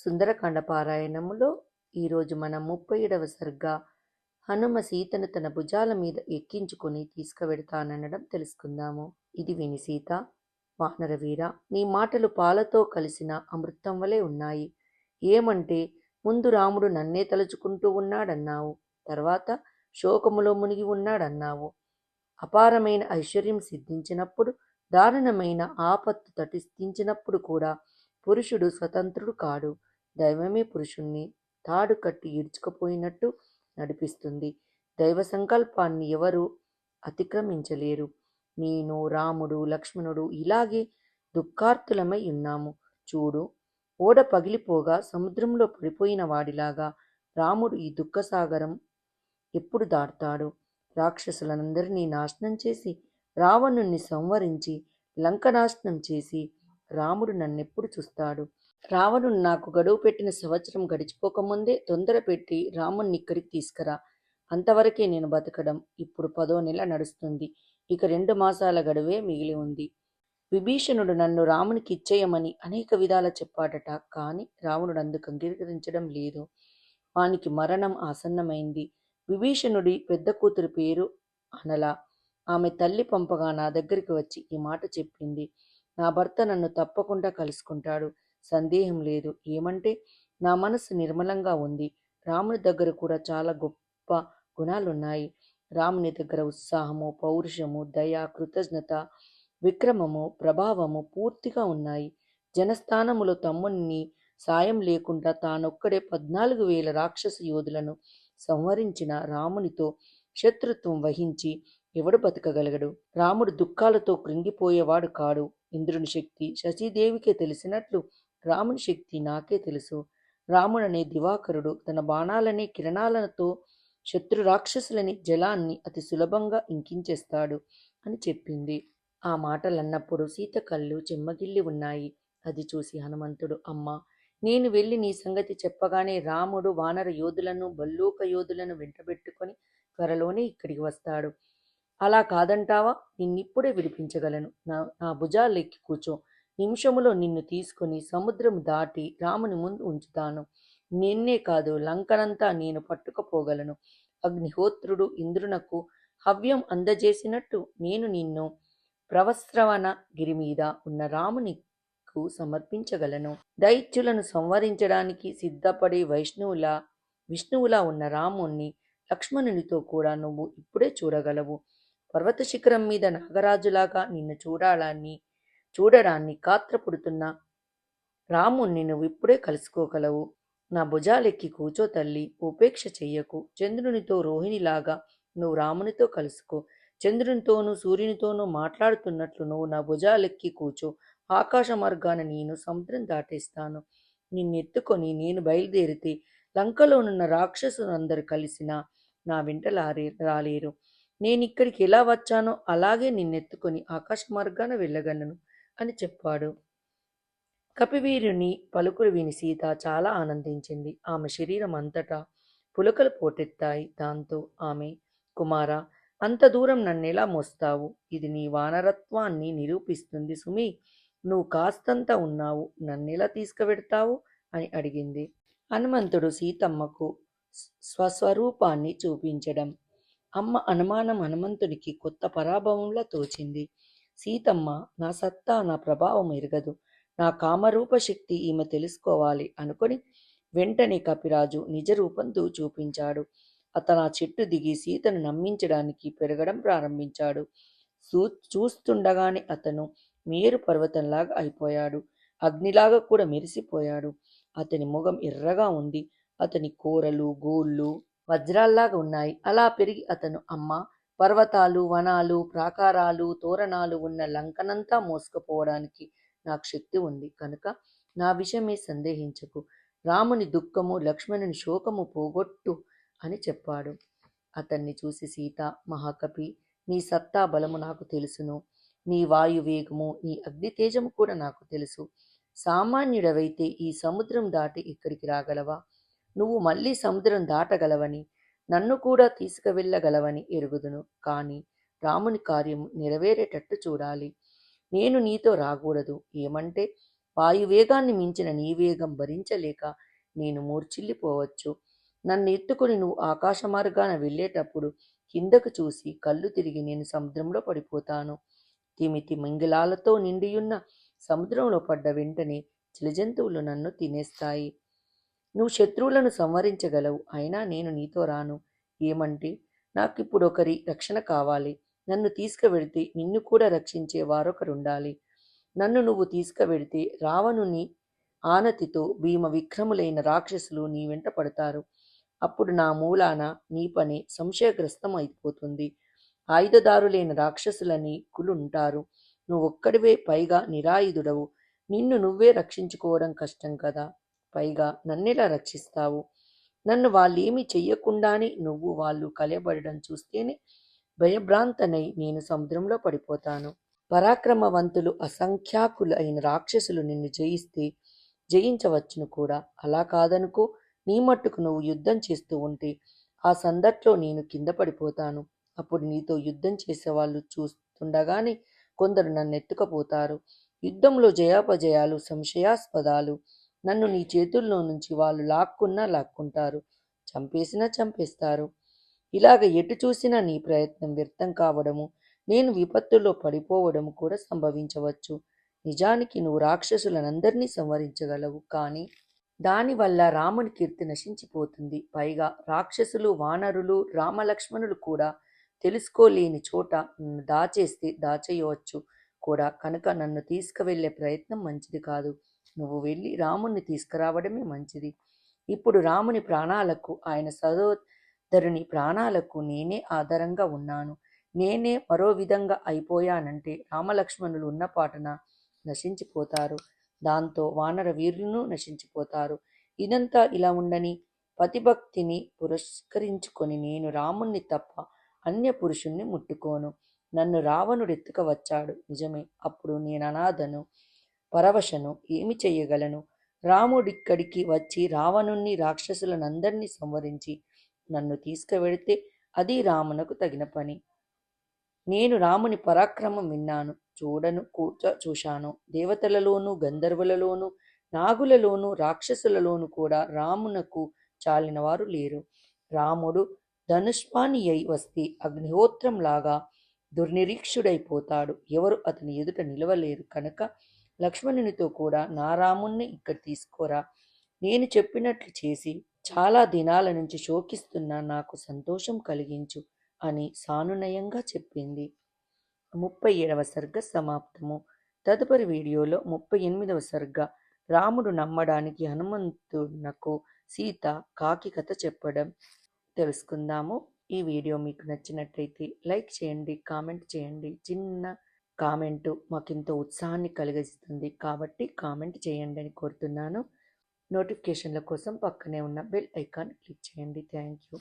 సుందరకాండ పారాయణములో ఈరోజు మనం ముప్పై ఏడవ సర్గా హనుమ సీతను తన భుజాల మీద ఎక్కించుకొని తీసుకువెడతాననడం తెలుసుకుందాము. ఇది విని సీత వానరవీర నీ మాటలు పాలతో కలిసిన అమృతం వలె ఉన్నాయి. ఏమంటే ముందు రాముడు నన్నే తలుచుకుంటూ ఉన్నాడన్నావు తర్వాత శోకములో మునిగి ఉన్నాడన్నావు. అపారమైన ఐశ్వర్యం సిద్ధించినప్పుడు దారుణమైన ఆపత్తు తటిస్థించినప్పుడు కూడా పురుషుడు స్వతంత్రుడు కాడు. దైవమే పురుషుణ్ణి తాడు కట్టి ఈడ్చుకుపోయినట్టు నడిపిస్తుంది. దైవ సంకల్పాన్ని ఎవరు అతిక్రమించలేరు. నేను రాముడు లక్ష్మణుడు ఇలాగే దుఃఖార్తులమై ఉన్నాము. చూడు ఓడ పగిలిపోగా సముద్రంలో పడిపోయిన వాడిలాగా రాముడు ఈ దుఃఖసాగరం ఎప్పుడు దాటుతాడు? రాక్షసులందరినీ నాశనం చేసి రావణుణ్ణి సంవరించి లంక నాశనం చేసి రాముడు నన్నెప్పుడు చూస్తాడు? రావణుడు నాకు గడువు పెట్టిన సంవత్సరం గడిచిపోకముందే తొందర పెట్టి రాముణ్ణి ఇక్కడికి తీసుకురా. అంతవరకే నేను బతకడం. ఇప్పుడు పదో నెల నడుస్తుంది. ఇక రెండు మాసాల గడువే మిగిలి ఉంది. విభీషణుడు నన్ను రామునికి ఇచ్చేయమని అనేక విధాల చెప్పాడట. కానీ రావణుడు అందుకు అంగీకరించడం లేదు. వానికి మరణం ఆసన్నమైంది. విభీషణుడి పెద్ద కూతురు పేరు అనల. ఆమె తల్లి పంపగా నా దగ్గరికి వచ్చి ఈ మాట చెప్పింది. నా భర్త నన్ను తప్పకుండా కలుసుకుంటాడు. సందేహం లేదు. ఏమంటే నా మనసు నిర్మలంగా ఉంది. రాముని దగ్గర కూడా చాలా గొప్ప గుణాలున్నాయి. రాముని దగ్గర ఉత్సాహము పౌరుషము దయ కృతజ్ఞత విక్రమము ప్రభావము పూర్తిగా ఉన్నాయి. జనస్థానములో తమ్ముని సాయం లేకుండా తానొక్కడే పద్నాలుగు వేల రాక్షస యోధులను సంహరించిన రామునితో శత్రుత్వం వహించి ఎవడు బతకగలగడు? రాముడు దుఃఖాలతో కృంగిపోయేవాడు కాడు. ఇంద్రుని శక్తి శశీదేవికే తెలిసినట్లు రాముని శక్తి నాకే తెలుసు. రాముడనే దివాకరుడు. తన బాణాలనే కిరణాలతో శత్రు రాక్షసులని జలాన్ని అతి సులభంగా ఇంకించేస్తాడు అని చెప్పింది. ఆ మాటలన్నప్పుడు సీత కళ్ళు చెమ్మగిల్లి ఉన్నాయి. అది చూసి హనుమంతుడు అమ్మ నేను వెళ్ళి నీ సంగతి చెప్పగానే రాముడు వానర యోధులను బల్లూక యోధులను వెంటబెట్టుకొని త్వరలోనే ఇక్కడికి వస్తాడు. అలా కాదంటావా? నిన్నిప్పుడే విడిపించగలను. నా నా భుజాలెక్కి కూర్చో. నిమిషములో నిన్ను తీసుకుని సముద్రం దాటి రాముని ముందు ఉంచుతాను. నిన్నే కాదు లంకనంతా నేను పట్టుకపోగలను. అగ్నిహోత్రుడు ఇంద్రునకు హవ్యం అందజేసినట్టు నేను నిన్ను ప్రవస్రవణ గిరి మీద ఉన్న రామునికు సమర్పించగలను. దైత్యులను సంవరించడానికి సిద్ధపడే వైష్ణవుల విష్ణువులా ఉన్న రాముణ్ణి లక్ష్మణునితో కూడా నువ్వు ఇప్పుడే చూడగలవు. పర్వత శిఖరం మీద నాగరాజులాగా నిన్ను చూడాలని చూడడాన్ని కాత్రపుడుతున్న రాముణ్ణి నువ్వు ఇప్పుడే కలుసుకోగలవు. నా భుజాలెక్కి కూచో తల్లి ఉపేక్ష చెయ్యకు. చంద్రునితో రోహిణిలాగా నువ్వు రామునితో కలుసుకో. చంద్రునితోనూ సూర్యునితోనూ మాట్లాడుతున్నట్లు నువ్వు నా భుజాలెక్కి కూచో. ఆకాశ మార్గాన నేను సముద్రం దాటేస్తాను. నిన్నెత్తుకొని నేను బయలుదేరితే లంకలోనున్న రాక్షసులందరూ కలిసిన నా వెంట లారే రాలేరు. నేను ఇక్కడికి ఎలా వచ్చానో అలాగే నిన్నెత్తుకొని ఆకాశ మార్గాన వెళ్ళగలను. అని చెప్పాడు. కపివీరుని పలుకులు విని సీత చాలా ఆనందించింది. ఆమె శరీరం అంతటా పులకలు పోటెత్తాయి. దాంతో ఆమె కుమార అంత దూరం నన్నెలా మోస్తావు? ఇది నీ వానరత్వాన్ని నిరూపిస్తుంది సుమి. నువ్వు కాస్తంత ఉన్నావు. నన్నెలా తీసుకువెడతావు? అని అడిగింది. హనుమంతుడు సీతమ్మకు స్వస్వరూపాన్ని చూపించడం. అమ్మ అనుమానం హనుమంతుడికి కొత్త పరాభవంలా తోచింది. సీతమ్మ నా సత్తా నా ప్రభావం ఎరగదు. నా కామరూప శక్తి ఈమె తెలుసుకోవాలి అనుకొని వెంటనే కపిరాజు నిజ రూపంతో చూపించాడు. అతను ఆ చెట్టు దిగి సీతను నమ్మించడానికి పెరగడం ప్రారంభించాడు. చూ చూస్తుండగానే అతను మేరు పర్వతంలాగా అయిపోయాడు. అగ్నిలాగా కూడా మెరిసిపోయాడు. అతని ముఖం ఎర్రగా ఉంది. అతని కూరలు గోళ్ళు వజ్రాల్లాగా ఉన్నాయి. అలా పెరిగి అతను అమ్మ పర్వతాలు వనాలు ప్రాకారాలు తోరణాలు ఉన్న లంకనంతా మోసుకుపోవడానికి నాకు శక్తి ఉంది. కనుక నా విషయమే సందేహించకు. రాముని దుఃఖము లక్ష్మణుని శోకము పోగొట్టు అని చెప్పాడు. అతన్ని చూసి సీత మహాకపి నీ సత్తా బలము నాకు తెలుసును. నీ వాయువేగము నీ అగ్ని తేజము కూడా నాకు తెలుసు. సామాన్యుడవైతే ఈ సముద్రం దాటి ఇక్కడికి రాగలవా? నువ్వు మళ్ళీ సముద్రం దాటగలవని నన్ను కూడా తీసుకువెళ్ళగలవని ఎరుగుదును. కానీ రాముని కార్యం నెరవేరేటట్టు చూడాలి. నేను నీతో రాకూడదు. ఏమంటే వాయువేగాన్ని మించిన నీ వేగం భరించలేక నేను మూర్చిల్లిపోవచ్చు నన్ను ఎత్తుకుని నువ్వు ఆకాశ మార్గాన వెళ్ళేటప్పుడు కిందకు చూసి కళ్ళు తిరిగి నేను సముద్రంలో పడిపోతాను. తిమితి మంగిలాలతో నిండియున్న సముద్రంలో పడ్డ వెంటనే చిలజంతువులు నన్ను తినేస్తాయి. నువ్వు శత్రువులను సంవరించగలవు అయినా నేను నీతో రాను. ఏమంటే నాకిప్పుడు ఒకరి రక్షణ కావాలి. నన్ను తీసుకువెడితే నిన్ను కూడా రక్షించే వారొకరుండాలి. నన్ను నువ్వు తీసుకువెడితే రావణుని ఆనతితో భీమ విక్రములైన రాక్షసులు నీ వెంట పడతారు. అప్పుడు నా మూలాన నీ పని సంశయగ్రస్తం అయిపోతుంది ఆయుధదారులైన రాక్షసులని కులుంటారు నువ్వు ఒక్కడివే పైగా నిరాయుధుడవు. నిన్ను నువ్వే రక్షించుకోవడం కష్టం కదా? పైగా నన్నెలా రక్షిస్తావు? నన్ను వాళ్ళేమి చెయ్యకుండానే నువ్వు వాళ్ళు కలయబడడం చూస్తేనే భయభ్రాంతనై నేను సముద్రంలో పడిపోతాను. పరాక్రమవంతులు అసంఖ్యాకులు అయిన రాక్షసులు నిన్ను జయిస్తే జయించవచ్చును కూడా. అలా కాదనుకో నీ మట్టుకు నువ్వు యుద్ధం చేస్తూ ఉంటే ఆ సందట్లో నేను కింద పడిపోతాను. అప్పుడు నీతో యుద్ధం చేసేవాళ్ళు చూస్తుండగానే కొందరు నన్ను ఎత్తుకపోతారు యుద్ధంలో జయాపజయాలు సంశయాస్పదాలు నన్ను నీ చేతుల్లో నుంచి వాళ్ళు లాక్కున్నా లాక్కుంటారు. చంపేసినా చంపేస్తారు. ఇలాగ ఎటు చూసినా నీ ప్రయత్నం వ్యర్థం కావడము నేను విపత్తులో పడిపోవడం కూడా సంభవించవచ్చు. నిజానికి నువ్వు రాక్షసులనందరినీ సంవరించగలవు కానీ దానివల్ల రాముని కీర్తి నశించిపోతుంది. పైగా రాక్షసులు వానరులు రామలక్ష్మణులు కూడా తెలుసుకోలేని చోట నన్ను దాచేస్తే దాచేయవచ్చు కూడా. కనుక నన్ను తీసుకువెళ్ళే ప్రయత్నం మంచిది కాదు. నువ్వు వెళ్ళి రాముణ్ణి తీసుకురావడమే మంచిది. ఇప్పుడు రాముని ప్రాణాలకు ఆయన సహోదరుని ప్రాణాలకు నేనే ఆధారంగా ఉన్నాను. నేనే మరో విధంగా అయిపోయానంటే రామలక్ష్మణులు ఉన్న పాటన నశించిపోతారు. దాంతో వానర వీరులను నశించిపోతారు. ఇదంతా ఇలా ఉండని పతిభక్తిని పురస్కరించుకొని నేను రాముణ్ణి తప్ప అన్య పురుషుణ్ణి ముట్టుకోను. నన్ను రావణుడు ఎత్తుకవచ్చాడు నిజమే అప్పుడు నేను అనాథను పరవశను ఏమి చెయ్యగలను రాముడిక్కడికి వచ్చి రావణుణ్ణి రాక్షసులనందరినీ సంవరించి నన్ను తీసుకువెడితే అది రామునకు తగిన పని. నేను రాముని పరాక్రమం విన్నాను. చూడను కూర్చ చూశాను. దేవతలలోనూ గంధర్వులలోనూ నాగులలోనూ రాక్షసులలోనూ కూడా రామునకు చాలిన వారు లేరు. రాముడు ధనుష్పాణి అయి వస్తే అగ్నిహోత్రంలాగా దుర్నిరీక్షుడైపోతాడు. ఎవరు అతని ఎదుట నిలవలేరు కనుక లక్ష్మణునితో కూడా నా రాముణ్ణి ఇక్కడ తీసుకోరా? నేను చెప్పినట్లు చేసి చాలా దినాల నుంచి శోకిస్తున్న నాకు సంతోషం కలిగించు అని సానునయంగా చెప్పింది. ముప్పై ఏడవ సర్గ సమాప్తము. తదుపరి వీడియోలో ముప్పై ఎనిమిదవ సర్గ. రాముడు నమ్మడానికి హనుమంతునకు సీత కాకి కథ చెప్పడం తెలుసుకుందాము. ఈ వీడియో మీకు నచ్చినట్లయితే లైక్ చేయండి కామెంట్ చేయండి. చిన్న కామెంటు మాకెంతో ఉత్సాహాన్ని కలిగిస్తుంది కాబట్టి కామెంట్ చేయండి అని కోరుతున్నాను. నోటిఫికేషన్ల కోసం పక్కనే ఉన్న బెల్ ఐకాన్ క్లిక్ చేయండి. Thank you.